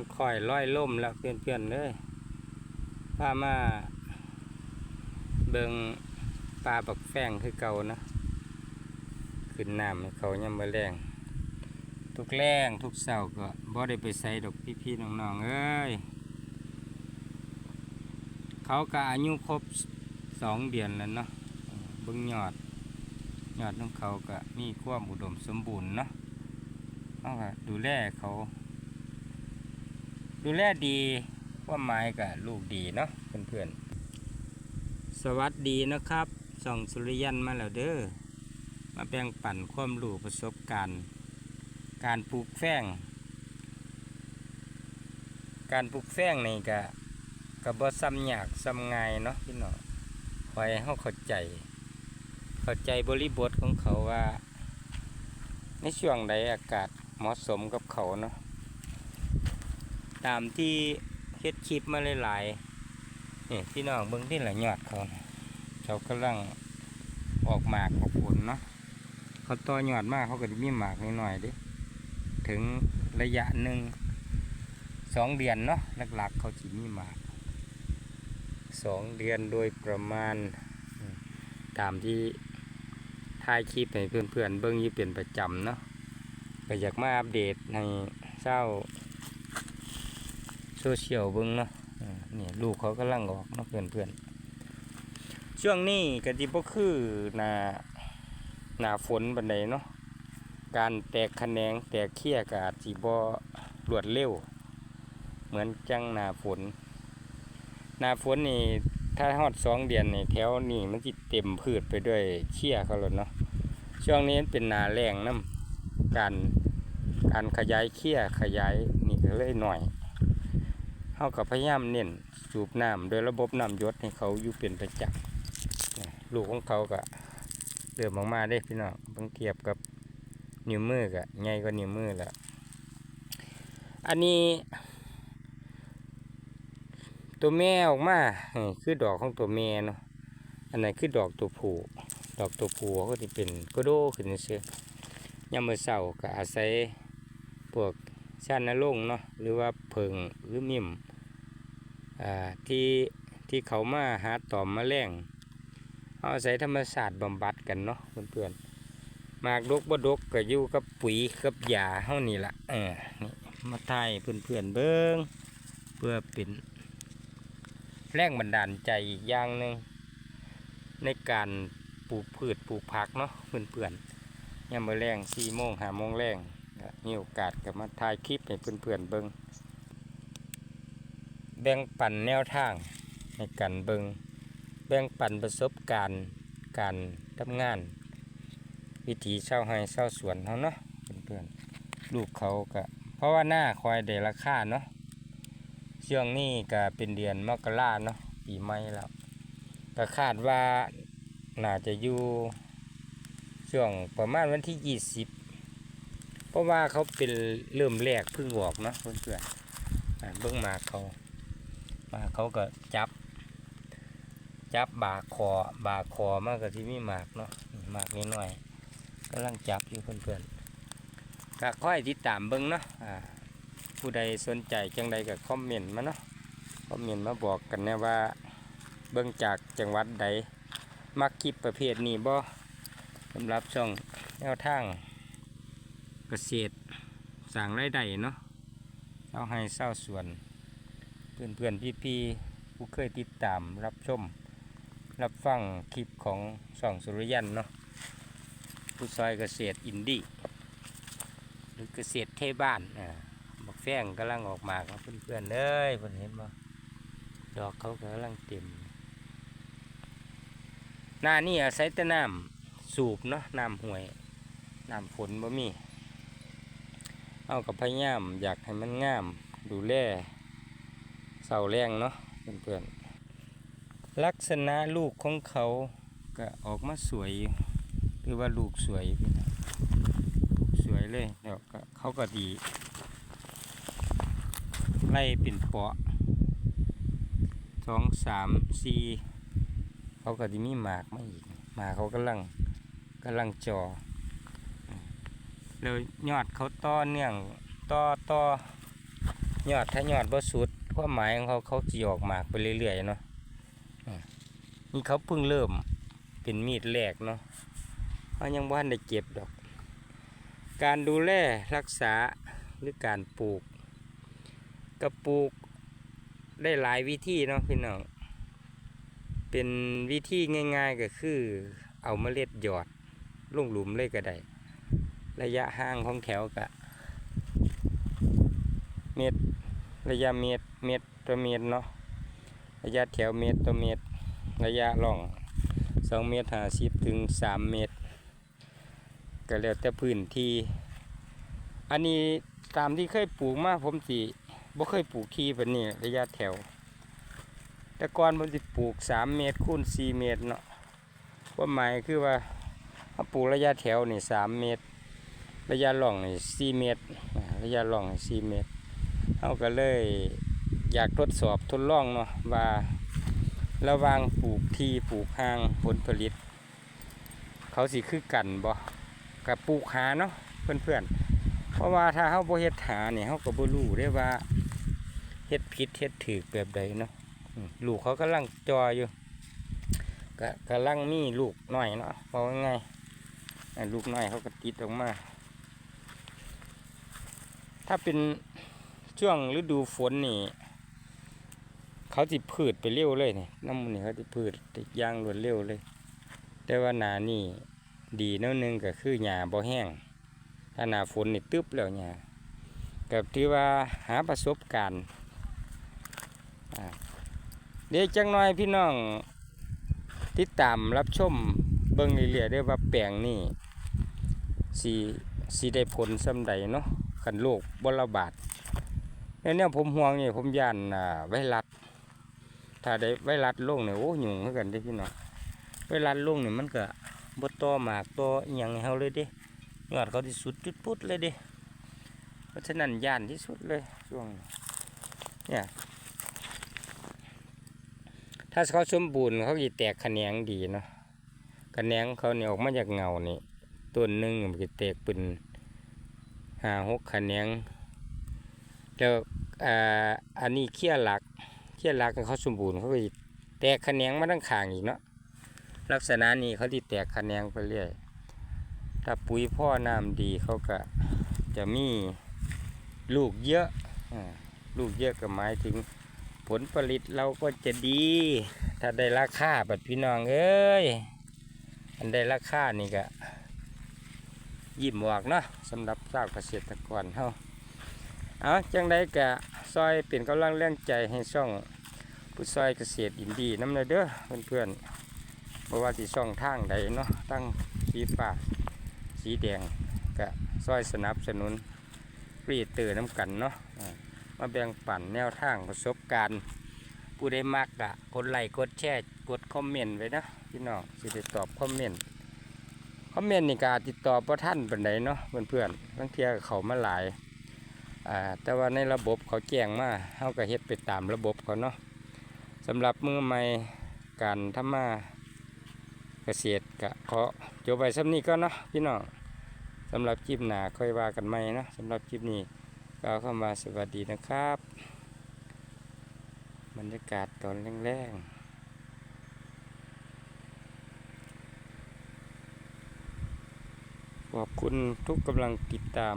ำคอยร้อยล่มแล้วเพื่อนๆเลยพามาเบิงปลาบักแฟงคือเก่านะขึ้นน้ำเขายังมาแรงทุกแรงทุกเสาร์ก็บ่ได้ไปใส่ดอกพี่ๆน้องๆเอ้ยเขาก็อายุครบสองเดือนแล้วเนาะเบิ่งยอดยอดของเขาก็มีความอุดมสมบูรณ์เนาะเขาก็ดูแลเขา ดูแลดีว่าหมายกับลูกดีเนาะเพื่อนๆ สวัสดีนะครับส่องสุริยันมาแล้วเด้อมาแบ่งปั่นความรู้ประสบการณ์ การปลูกแฝงการปลูกแฝงนี่ก็ก็บ่ซ้ำยากซ้ำง่ายเนาะพี่น้องคอยให้าเข้าใจ เข้าใจบริบทของเขาว่า ในช่วงใดอากาศเหมาะสมกับเขาเนาะ ตามที่เฮ็ดคลิปมาหลายๆนี่พี่น้องเบิ่งที่ละยอดเขาเขากำลังออกหมากออกผลเนาะเขาต่อยอดมากเขาก็จะมีหมากนิดหน่อยดิถึงระยะหนึ่งสองเดือนเนาะหลักๆ เขาจะมีหมากสองเดือนโดยประมาณตามที่ถ่ายคลิปให้เพื่อนๆเบิ่งยู่เป็นประจำเนาะก็อยากมาอัปเดตในเศร้า โซเชียลเบิ่งเนาะนี่ลูกเขากำลังออกเนาะเพื่อนๆช่วงนี้ก็สิบ่คือหนาหนาฝนบันไดเนาะการแตกแขนงแตกเขี้ยกอาจสิบ่รวดเร็ว เหมือนจังหนาฝน หนาฝนนี่ถ้าฮอดสองเดือนนี่แถวนี่มันจิเต็มพืชไปด้วยเชี่ยเขาแล้วเนาะช่วงนี้เป็นหนาแรงน้ำการการขยายเขี้ยขยายนี่ก็เลยหน่อย เขากับพยายามเน้นสูบน้ำโดยระบบน้ำยศให้เขาอยู่เป็นประจำนี่ลูกของเขาก็เริ่มออกมาได้พี่น้องเพิ่งเทียบกับนิ้วมือก็ใหญ่กว่านิ้วมือแล้ว อันนี้ ตัวแม่ออกมาคือดอกของตัวแม่เนาะอันไหนคือดอกตัวผู้ดอกตัวผู้ก็จะเป็นกระโดขึ้นเสียยามมื้อเช้าก็อาศัยพวก ชานนรงเนาะหรือว่าเพิงหรือมิมอ่าที่ที่เขามาหาต่อมแมลงเอาอาศัยธรรมศาสตร์บำบัดกันเนาะเพื่อนๆมากดกบดกก็อยู่กับปุ๋ยกับยาเฮานี่ละเออมาถ่ายเพื่อนๆเบิ่งเพื่อเป็นแรงบันดาลใจอีกอย่างหนึ่งในการปลูกพืชปลูกผักเนาะเพื่อนๆยามมื้อแรงสี่โมงห้าโมงแรง มีโอกาสก็มาถ่ายคลิปให้เพื่อนๆเบิงแบ่งปันแนวทางในการเบิงแบ่งปันประสบการณ์การทำงาน วิถีเช่าให้เช่าสวนเขาเนาะเพื่อนๆลูกเขาก็เพราะว่าหน้าคอยได้ราคาเนาะช่วงนี้ก็เป็นเดือนมกราเนาะปีใหม่แล้วก็คาดว่าน่าจะอยู่ช่วงประมาณวันที่ยี่สิบเพ ราะว่าเขาเป็นเริ่มแรกพิ่งออกเนาะเพื่อนๆอ่าเบื้องมาเขามาเขาก็จับ จับบาคอบาคอมากกับที่มีหมากเนาะหมากนิดหน่อยกำลังจับอยู่เพื่อนๆก็ค่อยติดตามเบิ้องเนาะผู้ใดสนใจจังใดก็คอมเมนต์มาเนาะคอมเมนต์มาบอกกันนะว่าเบิ่งจากจังหวัดใดมักคลิปประเภทนี้บ่สำหรับช่องแนวทาง เกษตรสร้างรายได้เนาะเอาให้เศร้าส่วน เพื่อนเพื่อนพี่พี่ผู้เคยติดตามรับชม รับฟังคลิปของช่องสุริยันเนาะผู้ซอยเกษตรอินดี้หรือเกษตรเทบ้านอ่าบักแฟงกำลังออกมาครับเพื่อนๆเอ้ยเพื่อนเห็นบ่ดอกเขากำลังเต็มหน้านี่อาศัยแต่น้ำสูบเนาะน้ำห่วยน้ำฝนบ่มี เอากับพยายามอยากให้มันงาม ดูแลเสาแรงเนาะเพื่อนๆลักษณะลูกของเขาก็ออกมาสวยอยู่คือว่าลูกสวยพี่น้องลูกสวยเลยเดี๋ยวก็เขาก็ดีไล่เป็นเปาะสองสามสี่เขาก็จะมีหมากมาอีกหมากเขากำลังกำลังจอ แล้วยอดเขาต่อเนื่องต่อต่อยอดถ้ายอดบ่สุดความหมายของเขาเขาจีออกหมากไปเรื่อยๆเนาะนี่เขาเพิ่งเริ่มเป็นมีดแรกเนาะเขายังบ่ทันได้เก็บดอก การดูแลรักษาหรือการปลูกกระปลูกได้หลายวิธีเนาะพี่น้องเป็นวิธีง่าย ๆก็คือ เอาเมล็ดหยอดลงหลุมเลยก็ได้ ระยะห่างของแถวกะเมตรระยะเมตรเมตรต่อเมตรเนาะระยะแถวเมตรต่อเมตร ระยะล่องสองเมตรห้าสิบถึงสามเมตร ก็แล้วแต่พื้นที่ อันนี้ตามที่เคยปลูกมาผมสิบ่เคยปลูกที่แบบนี้ระยะแถว แต่ก่อนผมสิปลูกสามเมตรคูณสี่เมตรเนาะความหมายคือว่าถ้าปลูกระยะแถวนี่สามเมตร ระยะล่องสี่เมตร ระยะล่องสี่เมตรเขาก็เลยอยากทดสอบทดลองเนาะว่าระวางปลูกทีปลูกหางผลผลิต เขาสิคือกันบ่กับปลูกหาเนาะเพื่อนๆเพราะว่าถ้าเขาบ่เฮ็ดหาเนี่ยเขาก็บ่รู้ได้ว่าเฮ็ดผิดเฮ็ดถูกแบบใดเนาะลูกเขากำลังจออยู่ก็กำลังมีลูกหน้อยเนาะเอาง่ายลูกน้อยเขาก็ติดออกมา ถ้าเป็นช่วงฤดูฝนนี่ เขาสิพืชไปเร็วเลยนี่น้ำมันนี่เขาสิพืชย่างรวดเร็วเลย แต่ว่าหนานี่ดีนวหนึงก็คือหญ้าบ่แห้ง ถ้าหนาฝนนี่ตึบแล้วหญ้ากับที่ว่าหาประสบการณ์เดี๋ยวจังน้อยพี่น้องติดตามรับชมเบิ่งเรื่อยๆได้อว่าแปลงนี่สีสีได้ผลสำใดเนาะ คันโรคบระบาดเนี่ยผมห่วงนี่ผมย่านไวรัสถ้าได้ไวรัสลงเนี่ยโอ้ยุ่งเหมือนกันเด้พี่น้องไวรัสลงนี่ยมันก็บ่ต่อหมากต่ออียังให้เฮาเลยเด้ยอดเขาที่สุดจุดพุดเลยเดิเพราะฉะนั้นย่านที่สุดเลยช่วงเนี่ยถ้าเขาสมบูรณ์เขาจะแตกแขนงดีเนาะแขนงเขาเนี่ยออกมาจากเงานี่ต้นหนึ่งมันจะแตกเป็น ห้าหกแขนงแล้วอ่าอันนี้เขี้ยหลักเขี้ยหลักเขาสมบูรณ์เขาก็แตกแขนงมาทั้งข้างอีกเนาะลักษณะนี้เขาที่แตกแขนงไปเรื่อยถ้าปุ๋ยพ่อน้ำดีเขาก็จะมีลูกเยอะลูกเยอะก็หมายถึงผลผลิตเราก็จะดี ถ้าได้ราคาแบบพี่น้องเอ้ยอันได้ราคานี่ก็ ยิ้มออกเนาะสำหรับชาวเกษตรกรเฮาเอาจังได้กะซอยเป็นกำลังแรงใจให้ช่องผู้ซอยเกษตรอินดีน้ำเลยเด้อเพื่อนๆเพราะว่าที่ช่องทางใดเนาะตั้งสีฟ้าสีแดงกะซอยสนับสนุนรีเตอร์น้ำกันเนาะมาแบ่งปันแนวทางประสบการณ์ผู้ใดมักกะกดไลค์กดแชร์กดคอมเมนต์ไว้นะพี่น้องสิได้ตอบคอมเมนต์ อมเมนต์นี่กาจติดต่อบ่ท่านเปานใดเนาะเพื่อนๆบางเทีเขามาหลายอ่าแต่ว่าในระบบเขาแจ้งมาเฮาก็เฮ็ดไปตามระบบเขาเนาะสำหรับมือใหม่การทำมาเกษตรก็ขอจบไว้ำนี้ก็เนาะพี่น้องสำหรับคลิปหนาค่อยว่ากันใหม่นะสำหรับคลิปนี้ก็เข้ามาสวัสดีนะครับ บรรยากาศตอนแรงๆ ขอบคุณทุกกำลังติดตาม